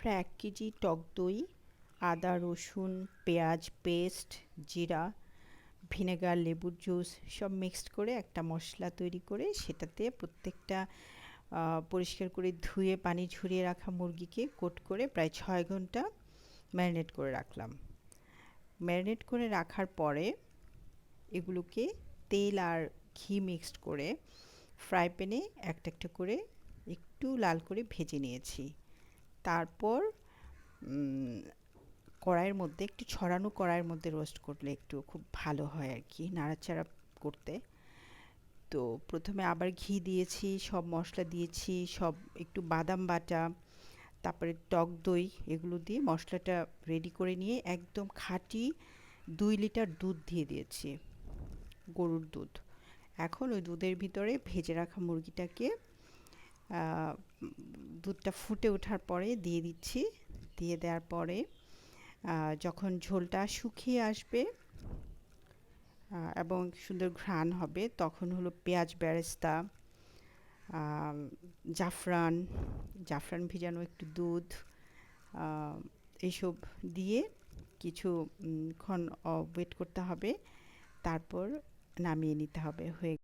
প্রায় এক কেজি টক দই, আদা, রসুন, পেঁয়াজ, পেস্ট, জিরা, ভিনেগার, লেবুর জুস সব মিক্সড করে একটা মশলা তৈরি করে সেটাতে প্রত্যেকটা পরিষ্কার করে ধুয়ে পানি ঝরিয়ে রাখা মুরগিকে কোট করে প্রায় ছয় ঘণ্টা ম্যারিনেট করে রাখলাম। ম্যারিনেট করে রাখার পরে এগুলোকে তেল আর ঘি মিক্সড করে ফ্রাই প্যানে একটা একটা করে একটু লাল করে ভেজে নিয়েছি। তারপর কড়াইয়ের মধ্যে, একটু ছড়ানো কড়াইয়ের মধ্যে রোস্ট করলে একটু খুব ভালো হয় আর কি, নাড়াচাড়া করতে। তো প্রথমে আবার ঘি দিয়েছি, সব মশলা দিয়েছি, সব একটু বাদাম বাটা, তারপরে টক দই, এগুলো দিয়ে মশলাটা রেডি করে নিয়ে একদম খাঁটি দুই লিটার দুধ দিয়ে দিয়েছি, গরুর দুধ। এখন ওই দুধের ভিতরে ভেজে রাখা মুরগিটাকে দুধটা ফুটে ওঠার পরে দিয়ে দিচ্ছি। দিয়ে দেওয়ার পরে যখন ঝোলটা শুকিয়ে আসবে এবং সুন্দর ঘ্রাণ হবে, তখন হলো পেঁয়াজ বেরেস্তা জাফরান জাফরান ভিজানো একটু দুধ এইসব দিয়ে কিছুক্ষণ ওয়েট করতে হবে। তারপর নামিয়ে নিতে হবে, হয়ে